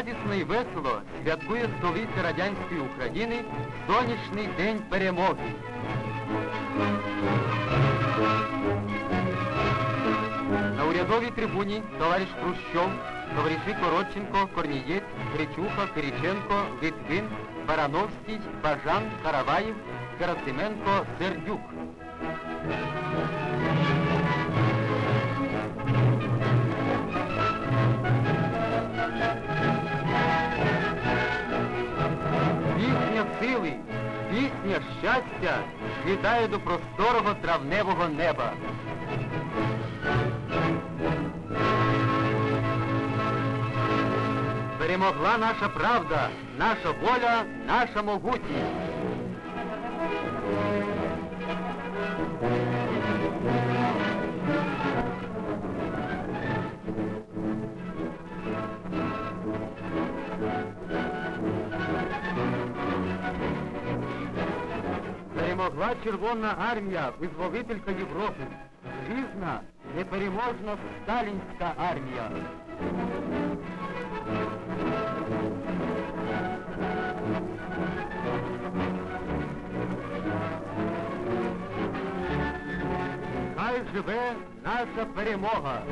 грандіозно і весело святкує столиця радянської України сонячний день перемоги. На урядовій трибуні товариш Хрущов, товариші Коротченко, Корнієць, Гречуха, Кириченко, Литвин, Барановський, Бажан, Караваєв, Герасименко, Сердюк. Щастя злітає до просторого травневого неба. Перемогла наша правда, наша воля, наша могутність. Перемогла Червона армія, визволителька Європи. Грізна, непереможна сталінська армія. Хай живе наша перемога.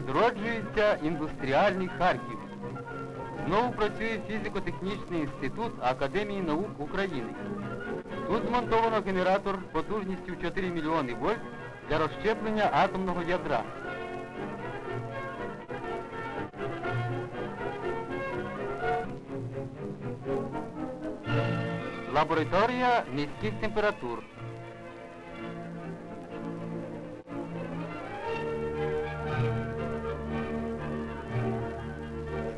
Відроджується індустріальний Харків. Знову працює фізико-технічний інститут Академії наук України. Тут змонтовано генератор потужністю 4 мільйони вольт для розщеплення атомного ядра. Лабораторія низьких температур.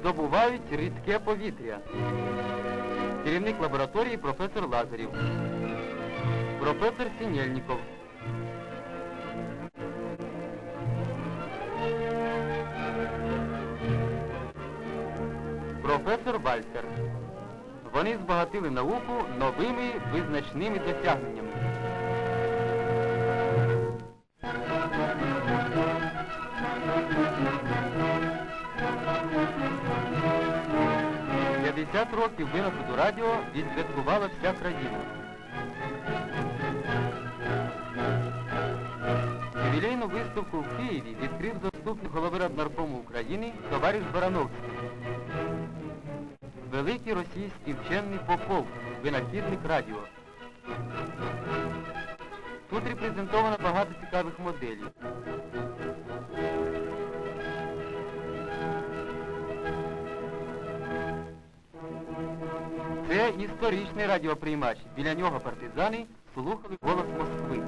Здобувають рідке повітря. Керівник лабораторії професор Лазарів. Професор Сінєльніков. Професор Вальтер. Вони збагатили науку новими визначними досягненнями. П'ятдесят років винаходу радіо відсвяткувала вся країна. Ювілейну виставку в Києві відкрив заступник голови Раднаркому України товариш Барановський. Великий російський вчений Попов, винахідник радіо. Тут репрезентовано багато цікавих моделей. Це історичний радіоприймач. Біля нього партизани слухали голос Москви.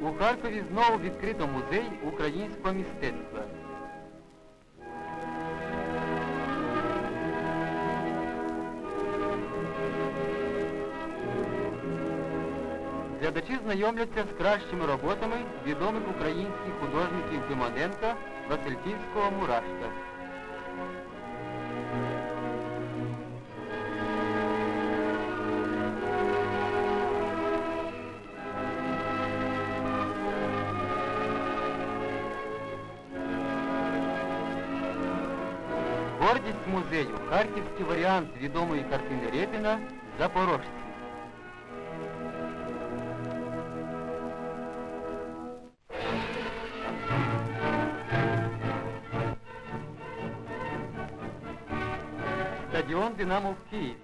У Харкові знову відкрито музей українського мистецтва. Глядачі знайомляться з кращими роботами відомих українських художників Тимоненка, Васильківського Мурашка. Музею – харківський варіант відомої картини Репіна «Запорожці». Стадіон «Динамо» в Києві.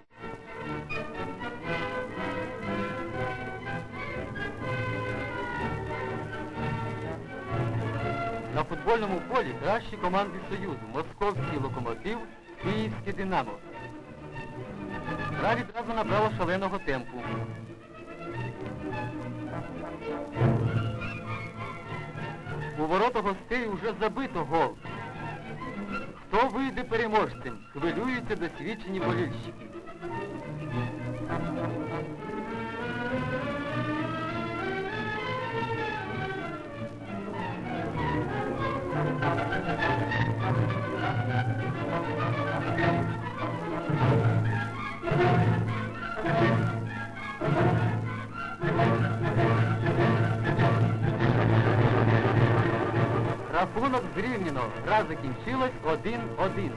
На футбольному полі кращі команди Союзу. Московський локомотив, Київське Динамо. Гра відразу набрала шаленого темпу. У ворота гостей уже забито гол. Хто вийде переможцем? Хвилюються досвідчені болільщики. Рахунок зрівняно. Гра закінчилась 1-1.